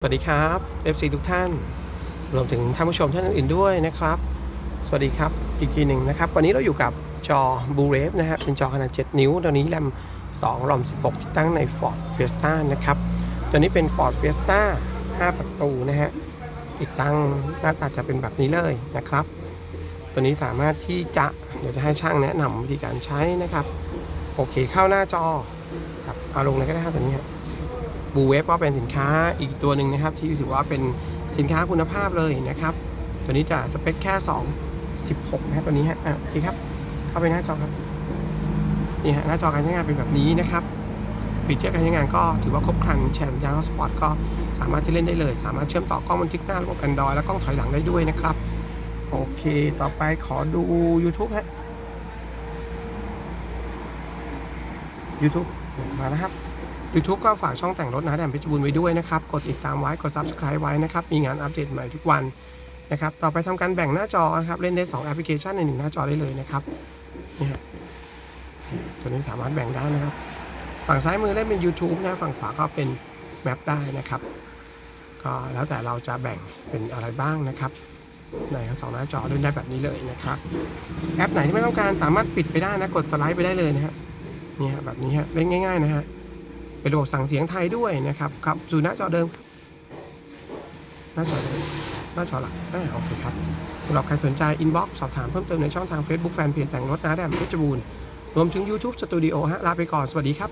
สวัสดีครับ FC ทุกท่านรวมถึงท่านผู้ชมท่านอื่นด้วยนะครับ สวัสดีครับอีกทีหนึ่งนะครับ วันนี้เราอยู่กับจอ b l u r a v e นะฮะเป็นจอขนาด 7 นิ้วตัวนี้แรม2รอม 16 ที่ตั้งใน Ford Fiesta นะครับ ตัวนี้เป็น Ford Fiesta 5 ประตูนะฮะติดตั้งหน้าตาจะเป็นแบบนี้เลยนะครับ ตัวนี้สามารถที่จะเดี๋ยวจะให้ช่างแนะนำวิธีการใช้นะครับโอเคเข้าหน้าจอครับเอาลงเลยก็ได้ครับตัวนี้ บูเวฟก็เป็นสินค้าอีกตัวหนึ่งนะครับ ที่ถือว่าเป็นสินค้าคุณภาพเลยนะครับ ตัวนี้จะสเปคแค่ 2 16 นะครับตัวนี้ฮะอะโอเคครับ เข้าไปหน้าจอครับนี่ฮะหน้าจอการใช้งานเป็นแบบนี้นะครับฟีเจอร์การใช้งานก็ถือว่าครบครันแชร์ยางสปอร์ตก็สามารถที่เล่นได้เลย สามารถเชื่อมต่อกล้องบันทึกหน้าระบบ Android และกล้องถอยหลังได้ด้วยนะครับ โอเค ต่อไปขอดู YouTube ฮะ YouTube มาแล้วครับ YouTube ก็ฝากช่องแต่งรถนะแดมเพชรบูรณ์ไว้ด้วยนะครับ กดติดตามไว้ กด Subscribe ไว้นะครับ มีงานอัปเดตใหม่ทุกวันนะครับ ต่อไปทำการแบ่งหน้าจอนะครับ เล่นได้ 2 แอปพลิเคชันในหนึ่งหน้าจอได้เลยนะครับ นี่ฮะตัวนี้สามารถแบ่งได้นะครับ ฝั่งซ้ายมือเล่นเป็น YouTube นะ ฝั่งขวาก็เป็นแมปได้นะครับ ก็แล้วแต่เราจะแบ่งเป็นอะไรบ้างนะครับในทั้งสองหน้าจอเล่นได้แบบนี้เลยนะครับ แอปไหนที่ไม่ต้องการสามารถปิดไปได้นะ กดสไลด์ไปได้เลยนะฮะ นี่ฮะแบบนี้ฮะ เล่นง่าย ๆ นะฮะ เป็นระบบสั่งเสียงไทยด้วยนะครับครับสู่หน้าจอเดิม หน้าจอเดิมหน้าจอหลักอ่าโอเคครับสำหรับใครสนใจอินบ็อกซ์สอบถามเพิ่มเติมในช่องทาง Facebook แฟนเพจแต่งรถนะแดมเพชรบูรณ์รวมถึง YouTube Studio ฮะลาไปก่อน สวัสดีครับ